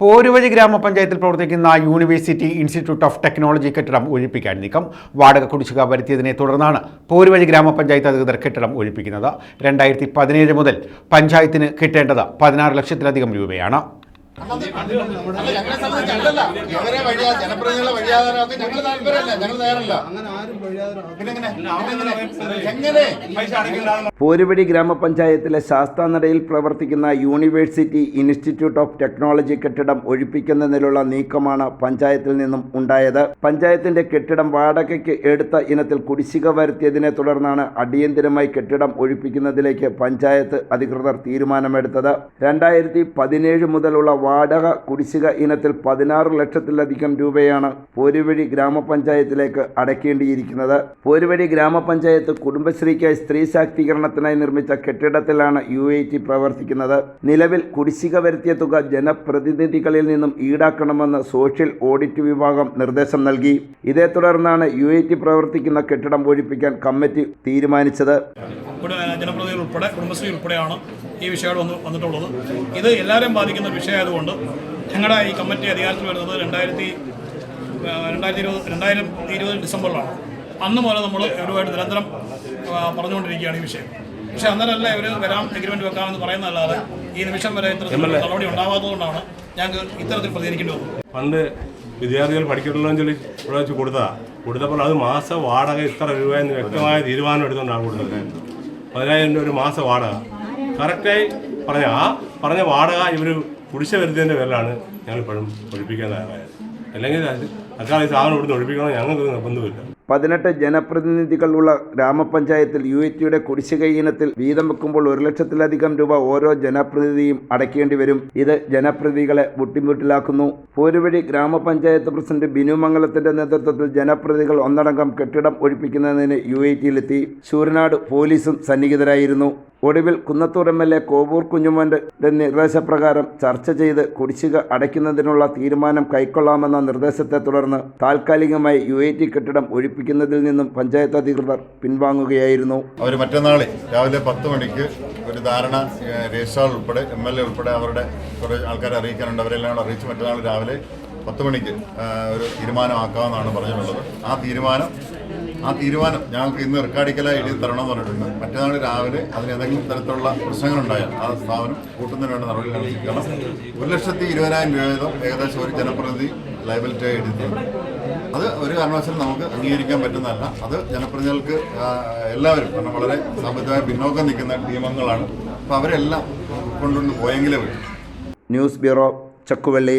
പോരുവഴി ഗ്രാമപഞ്ചായത്തിൽ പ്രവർത്തിക്കുന്ന university institute of technology കെട്ടിടം ഒഴിപ്പിക്കാൻ നീക്കം. വാടക കുടിശ്ശിക വരുത്തിയതിനെ തുടർന്നാണ് പോരുവഴി ഗ്രാമപഞ്ചായത്ത് അധികൃതർ കെട്ടിടം ഒഴിപ്പിക്കുന്നത്. രണ്ടായിരത്തി പതിനേഴ് മുതൽ പഞ്ചായത്തിന് കിട്ടേണ്ടത് പതിനാറ് ലക്ഷത്തിലധികം രൂപയാണ്. ഇവരെ വഴിയാ ജനപ്രതിനിധികളെ വഴിയാതാനൊക്കെ ഞങ്ങൾ താല്പര്യമല്ല ഞങ്ങൾ തയ്യാറല്ല പോരുവഴി ഗ്രാമപഞ്ചായത്തിലെ ശാസ്താനടയിൽ പ്രവർത്തിക്കുന്ന യൂണിവേഴ്സിറ്റി ഇൻസ്റ്റിറ്റ്യൂട്ട് ഓഫ് ടെക്നോളജി കെട്ടിടം ഒഴിപ്പിക്കുന്നതിനുള്ള നീക്കമാണ് പഞ്ചായത്തിൽ നിന്നും ഉണ്ടായത്. പഞ്ചായത്തിന്റെ കെട്ടിടം വാടകയ്ക്ക് എടുത്ത ഇനത്തിൽ കുടിശ്ശിക വരുത്തിയതിനെ തുടർന്നാണ് അടിയന്തിരമായി കെട്ടിടം ഒഴിപ്പിക്കുന്നതിലേക്ക് പഞ്ചായത്ത് അധികൃതർ തീരുമാനമെടുത്തത്. രണ്ടായിരത്തി പതിനേഴ് മുതലുള്ള വാടക കുടിശ്ശിക ഇനത്തിൽ പതിനാറ് ലക്ഷത്തിലധികം രൂപയാണ് പോരുവഴി ഗ്രാമപഞ്ചായത്തിലേക്ക് അടയ്ക്കേണ്ടിയിരിക്കുന്നത്. പോരുവഴി ഗ്രാമപഞ്ചായത്ത് കുടുംബശ്രീക്കായി സ്ത്രീ ശാക്തീകരണത്തിനായി നിർമ്മിച്ച കെട്ടിടത്തിലാണ് യു ടി പ്രവർത്തിക്കുന്നത്. നിലവിൽ കുടിശ്ശിക വരുത്തിയ തുക ജനപ്രതിനിധികളിൽ നിന്നും ഈടാക്കണമെന്ന് സോഷ്യൽ ഓഡിറ്റ് വിഭാഗം നിർദ്ദേശം നൽകി. ഇതേ തുടർന്നാണ് യു പ്രവർത്തിക്കുന്ന കെട്ടിടം ഒഴിപ്പിക്കാൻ കമ്മിറ്റി തീരുമാനിച്ചത്. ജനപ്രതിനിധികൾ ഉൾപ്പെടെ കുടുംബശ്രീ ഉൾപ്പെടെയാണ് ഈ വിഷയം വന്ന് വന്നിട്ടുള്ളത്. ഇത് എല്ലാവരെയും ബാധിക്കുന്ന വിഷയമായതുകൊണ്ട് ഞങ്ങളുടെ ഈ കമ്മിറ്റി അധികാരത്തിൽ വരുന്നത് രണ്ടായിരത്തി രണ്ടായിരത്തി ഇരുപത് രണ്ടായിരം ഇരുപത് ഡിസംബറിലാണ്. അന്ന് മുതൽ നമ്മൾ ഇവരുമായിട്ട് നിരന്തരം പറഞ്ഞുകൊണ്ടിരിക്കുകയാണ് ഈ വിഷയം. പക്ഷേ അന്നേരമല്ല ഇവർ വരാം എഗ്രിമെന്റ് വെക്കാമെന്ന് പറയുന്നതല്ലാതെ ഈ നിമിഷം വരെ ഇത്തരത്തിലുള്ള നടപടി ഉണ്ടാവാത്തതുകൊണ്ടാണ് ഞങ്ങൾക്ക് ഇത്തരത്തിൽ പ്രതികരിക്കേണ്ടി വന്നത്. പണ്ട് വിദ്യാർത്ഥികൾ പഠിക്കണല്ലോ എന്ന് ചൊല്ലി ഇവിടെ വെച്ച് കൊടുത്താൽ കൊടുത്തപ്പോൾ അത് മാസ വാടക ഇത്ര രൂപ എന്ന് വ്യക്തമായ തീരുമാനം എടുത്തുകൊണ്ടാണ് കൊടുത്തത്. പതിനായിരം രൂപ ഒരു മാസം വാടക. കറക്റ്റായി പറഞ്ഞ ആ പറഞ്ഞ വാടക ഇവർ കുടിശ്ശ വരുത്തിയതിന്റെ പേരിലാണ് ഞങ്ങളിപ്പോഴും ഒഴിപ്പിക്കാൻ തയ്യാറായത്. അല്ലെങ്കിൽ തൽക്കാലം ഈ സാധനം ഇവിടുന്ന് ഒഴിപ്പിക്കണം ഞങ്ങൾക്ക് നിർബന്ധമില്ല പതിനെട്ട് ജനപ്രതിനിധികളുള്ള ഗ്രാമപഞ്ചായത്തിൽ യു എ ടിയുടെ കുടിശ്ശിക ഇനത്തിൽ വീതം വെക്കുമ്പോൾ ഒരു ലക്ഷത്തിലധികം രൂപ ഓരോ ജനപ്രതിനിധിയും അടയ്ക്കേണ്ടി വരും. ഇത് ജനപ്രതിനിധികളെ ബുദ്ധിമുട്ടിലാക്കുന്നു. പോരുവഴി ഗ്രാമപഞ്ചായത്ത് പ്രസിഡന്റ് ബിനു മംഗലത്തിന്റെ നേതൃത്വത്തിൽ ജനപ്രതിനിധികൾ ഒന്നടങ്കം കെട്ടിടം ഒഴിപ്പിക്കുന്നതിന് യു എ ടിയിലെത്തി ശൂരനാട് പോലീസും സന്നിഹിതരായിരുന്നു. ഒടുവിൽ Kunnathur M L A Kovoor കുഞ്ഞുമോന്റെ നിർദ്ദേശപ്രകാരം ചർച്ച ചെയ്ത് കുടിശ്ശിക അടയ്ക്കുന്നതിനുള്ള തീരുമാനം കൈക്കൊള്ളാമെന്ന നിർദ്ദേശത്തെ തുടർന്ന് താൽക്കാലികമായി യു എ ടി കെട്ടിടം ഒഴിപ്പിക്കുന്നതിൽ നിന്നും പഞ്ചായത്ത് അധികൃതർ പിൻവാങ്ങുകയായിരുന്നു. അവർ മറ്റന്നാൾ രാവിലെ പത്ത് മണിക്ക് ഒരു ധാരണ രജിസ്ട്രാർ ഉൾപ്പെടെ എം എൽ എ ഉൾപ്പെടെ അവരുടെ കുറേ ആൾക്കാരെ അറിയിക്കാനുണ്ട്. അവരെല്ലാം അറിയിച്ച് മറ്റന്നാൾ രാവിലെ പത്ത് മണിക്ക് ഒരു തീരുമാനമാക്കാമെന്നാണ് പറഞ്ഞിട്ടുള്ളത്. ആ തീരുമാനം ആ തീരുമാനം ഞങ്ങൾക്ക് ഇന്ന് റെക്കാർഡിക്കലായി എഴുതി തരണം എന്ന് പറഞ്ഞിട്ടുണ്ട്. മറ്റന്നാൾ രാവിലെ അതിന് ഏതെങ്കിലും തരത്തിലുള്ള പ്രശ്നങ്ങളുണ്ടായാൽ ആ സ്ഥാപനം കൂട്ടുന്നതിന് വേണ്ട നടപടികൾ ഒരു ലക്ഷത്തി ഇരുപതിനായിരം രൂപ ഏകദേശം ഒരു ജനപ്രതിനിധി ലയബിലിറ്റി എഴുതിയിട്ടുണ്ട് അത് ഒരു കാരണവശാലും നമുക്ക് അംഗീകരിക്കാൻ പറ്റുന്നതല്ല. അത് ജനപ്രതിനിധികൾക്ക് എല്ലാവരും കാരണം വളരെ സാമ്പത്തികമായി പിന്നോക്കം നിൽക്കുന്ന നിയമങ്ങളാണ്. അപ്പോൾ അവരെല്ലാം കൊണ്ടുകൊണ്ട് പോയെങ്കിലേ ന്യൂസ് ബ്യൂറോ ചക്കുവള്ളി.